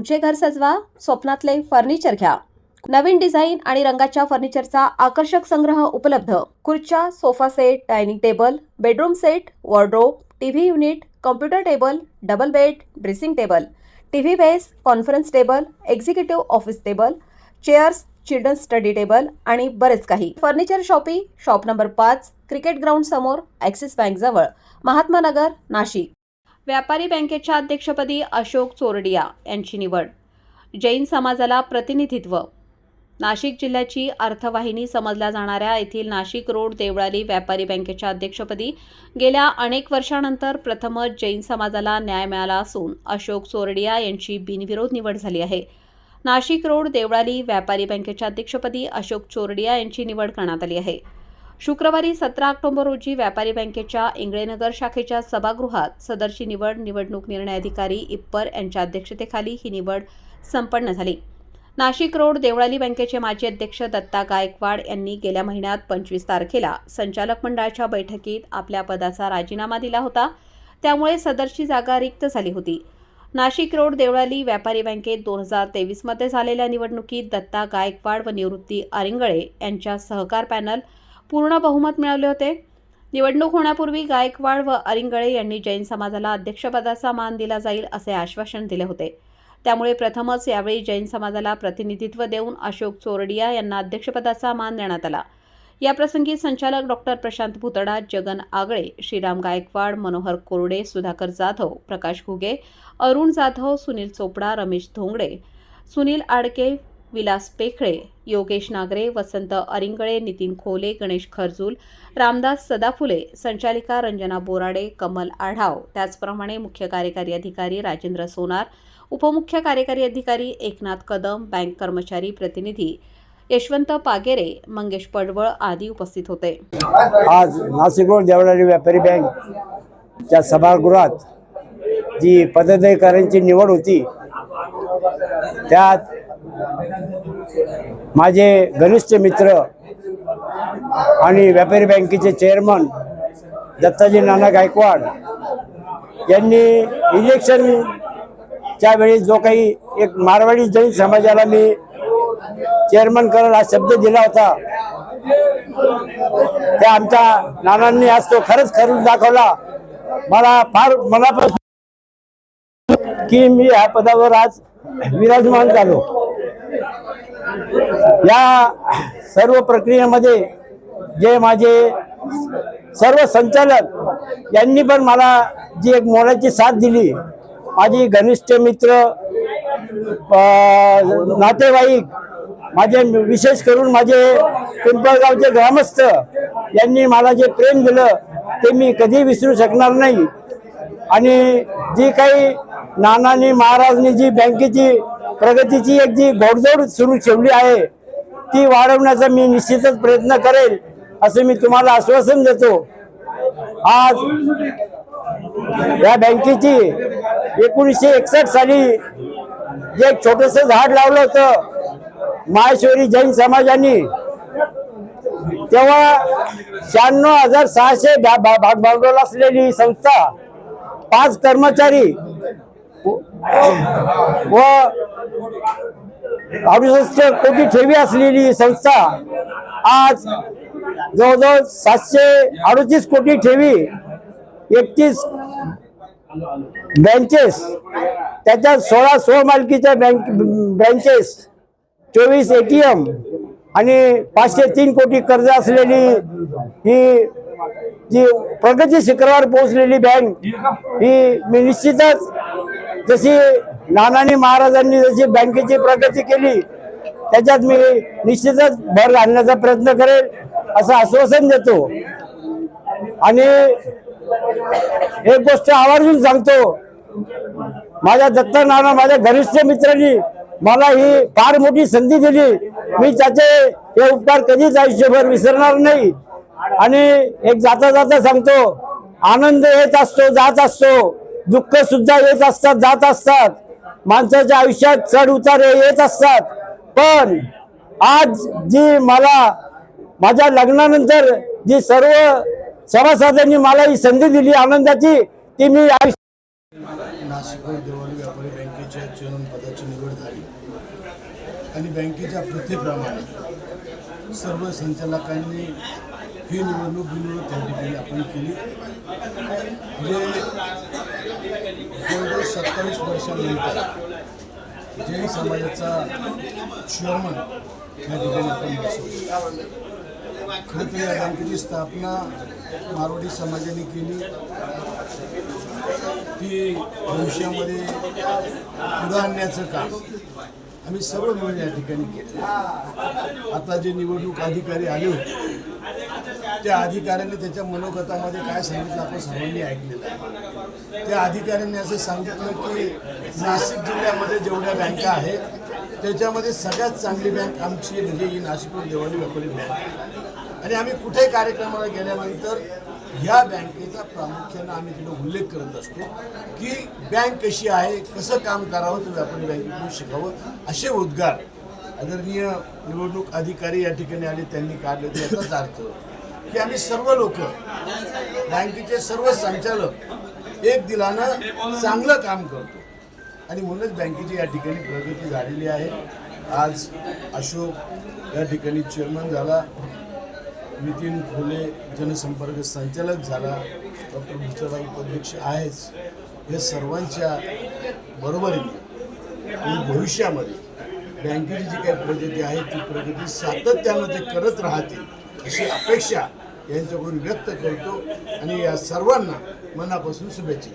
तुमचे घर सजवा स्वप्नातले फर्निचर घ्या. नवीन डिझाईन आणि रंगाच्या फर्निचरचा आकर्षक संग्रह उपलब्ध. खुर्च्या sofa set dining table bedroom set wardrobe TV unit computer table double bed dressing table TV base conference table executive office table chairs children study table आणि बरेच काही. फर्निचर शॉपी शॉप नंबर पाच क्रिकेट ग्राउंड समोर Axis bank जवळ. महात्मा नगर नाशिक. व्यापारी बँकेच्या अध्यक्षपदी अशोक चोरडिया यांची निवड. जैन समाजाला प्रतिनिधित्व. नाशिक जिल्ह्याची अर्थवाहिनी समजल्या जाणाऱ्या येथील नाशिक रोड देवळाली व्यापारी बँकेच्या अध्यक्षपदी गेल्या अनेक वर्षानंतर प्रथमच जैन समाजाला न्याय मिळाला असून अशोक चोरडिया यांची बिनविरोध निवड झाली आहे. नाशिक रोड देवळाली व्यापारी बँकेच्या अध्यक्षपदी अशोक चोरडिया यांची निवड करण्यात आली आहे. शुक्रवारी सतरा ऑक्टोबर रोजी व्यापारी बँकेच्या इंगळेनगर शाखेच्या सभागृहात सदरची निवड निवडणूक निर्णय अधिकारी इप्पर यांच्या अध्यक्षतेखाली ही निवड संपन्न झाली. नाशिक रोड देवळाली बँकेचे माजी अध्यक्ष दत्ता गायकवाड यांनी गेल्या महिन्यात पंचवीस तारखेला संचालक मंडळाच्या बैठकीत आपल्या पदाचा राजीनामा दिला होता. त्यामुळे सदरची जागा रिक्त झाली होती. नाशिक रोड देवळाली व्यापारी बँकेत दोन हजार तेवीसमध्ये झालेल्या निवडणुकीत दत्ता गायकवाड व निवृत्ती आरिंगळे यांच्या सहकार पॅनल पूर्ण बहुमत मिळवले होते. निवडणूक होण्यापूर्वी गायकवाड व अरिंगळे यांनी जैन समाजाला अध्यक्षपदाचा मान दिला जाईल असे आश्वासन दिले होते. त्यामुळे प्रथमच यावेळी जैन समाजाला प्रतिनिधित्व देऊन अशोक चोरडिया यांना अध्यक्षपदाचा मान देण्यात आला. याप्रसंगी संचालक डॉक्टर प्रशांत भुतडा जगन आगळे श्रीराम गायकवाड मनोहर कोरडे सुधाकर जाधव प्रकाश घुगे अरुण जाधव सुनील चोपडा रमेश धोंगडे सुनील आडके विलास पेखळे योगेश नागरे वसंत अरिंगळे नितीन खोले गणेश खरजूल रामदास सदाफुले संचालिका रंजना बोराडे कमल आढाव. त्याचप्रमाणे मुख्य कार्यकारी अधिकारी राजेंद्र सोनार उपमुख्य कार्यकारी अधिकारी एकनाथ कदम बँक कर्मचारी प्रतिनिधी यशवंत पागेरे मंगेश पडवळ आदी उपस्थित होते. आज नाशिक रोड देवळाली व्यापारी बँकच्या सभागृहात जी पदाधिकाऱ्यांची निवड होती त्यात माझे घनिष्ठ मित्र आणि व्यापारी बँकेचे चेअरमन दत्ताजी नाना गायकवाड यांनी इलेक्शनच्या वेळी जो काही एक मारवाडी जैन समाजाला मी चेअरमन करायला हा शब्द दिला होता त्या आमच्या नानांनी आज तो खरंच खरंच दाखवला. मला फार मनापासून की मी ह्या पदावर आज विराजमान झालो. या सर्व प्रक्रियेमध्ये जे माझे सर्व संचालक यांनी पण मला जी एक मोलाची साथ दिली माझी घनिष्ठ मित्र नातेवाईक माझे विशेष करून माझे पिंपळगावचे ग्रामस्थ यांनी मला जे प्रेम दिलं ते मी कधी विसरू शकणार नाही. आणि जी काही नानानी महाराजनी जी बँकेची प्रगतीची एक जी घोडदौड सुरू ठेवली आहे ती वाढवण्याचा मी निश्चितच प्रयत्न करेल असं मी तुम्हाला आश्वासन देतो. आज या बँकेची एकोणीसशे एकसष्ट साली जे एक छोटस झाड लावलं होतं माहेश्वरी जैन समाजाने तेव्हा शहाण्णव हजार सहाशे भा- भा- भाग भांडवल असलेली संस्था पाच कर्मचारी व अडुसष्ट कोटी ठेवी असलेली संस्था आज जवळजवळ सातशे अडुतीस कोटी ठेवी एकतीस बँचेस त्याच्यात सोळा सोळ मालकीच्या बँक ब्रँचेस चोवीस ए टी एम आणि पाचशे तीन कोटी कर्ज असलेली ही जी प्रगती शिखरावर पोहोचलेली बँक ही मी निश्चितच जशी नानानी महाराजांनी जशी बँकेची प्रगती केली त्याच्यात मी निश्चितच भर घालण्याचा प्रयत्न करेल असं आश्वासन देतो. आणि एक गोष्ट आवर्जून सांगतो माझ्या दत्ता नाना माझ्या घनिष्ठ मित्रांनी मला ही फार मोठी संधी दिली. मी त्याचे हे उपकार कधीच आयुष्यभर विसरणार नाही. आणि एक जाता जाता सांगतो आनंद येत असतो जात असतो. दुःख सुद्धा येत असतात जात असतात. माणसाच्या आयुष्यात चढ उतार येत असतात. पण आज जी मला माझ्या लग्नानंतर जी सर्व सभासदांनी मला ही संधी दिली आनंदाची ती मी आयुष्य नाशिक देवाली व्यापारी बँकेच्या चेअरमन पदाची निवड झाली. आणि बँकेच्या प्रथेप्रमाणे सर्व संचालकांनी ही निवडणूक बिनविरोध त्या ठिकाणी आपण केली. म्हणजे जवळजवळ सत्तावीस वर्षानंतर जैन समाजाचा चेअरमन या ठिकाणी आपण बसवला खरं तर या बँकेची स्थापना मारवाडी समाजाने केली. ती भविष्यामध्ये पुढं आणण्याचं काम आम्ही सर्व मिळून या ठिकाणी केलं. आता जे निवडणूक अधिकारी आले होते त्या अधिकाऱ्यांनी त्याच्या मनोगतामध्ये काय सांगितलं आपण सर्वांनी ऐकलेलं आहे. त्या अधिकाऱ्यांनी असं सांगितलं की नाशिक जिल्ह्यामध्ये जेवढ्या बँका आहेत त्याच्यामध्ये सगळ्यात चांगली बँक आमची म्हणजे ही नाशिकवर देवानी व्यापारी बँक आणि आम्ही कुठे कार्यक्रमाला गेल्यानंतर ह्या बँकेचा प्रामुख्यानं आम्ही तिथं उल्लेख करत असतो की बँक कशी आहे कसं काम करावं ते व्यापारी बँकेकडून शिकावं असे उद्गार आदरणीय निवडणूक अधिकारी या ठिकाणी आले त्यांनी काढले तर याचाच अर्थ की आम्ही सर्व लोक बँकेचे सर्व संचालक एक दिलानं चांगलं काम करतो. आणि म्हणूनच बँकेची या ठिकाणी प्रगती झालेली आहे. आज अशोक या ठिकाणी चेअरमन झाला नितीन खोले जनसंपर्क संचालक झाला डॉक्टर भुजबळ उपाध्यक्ष आहेच. हे सर्वांच्या बरोबरीने आणि भविष्यामध्ये बँकेची जी काही प्रगती आहे ती प्रगती सातत्यानं ते करत राहतील. अशी अपेक्षा यांच्याकडून व्यक्त करतो. आणि या सर्वांना मनापासून शुभेच्छा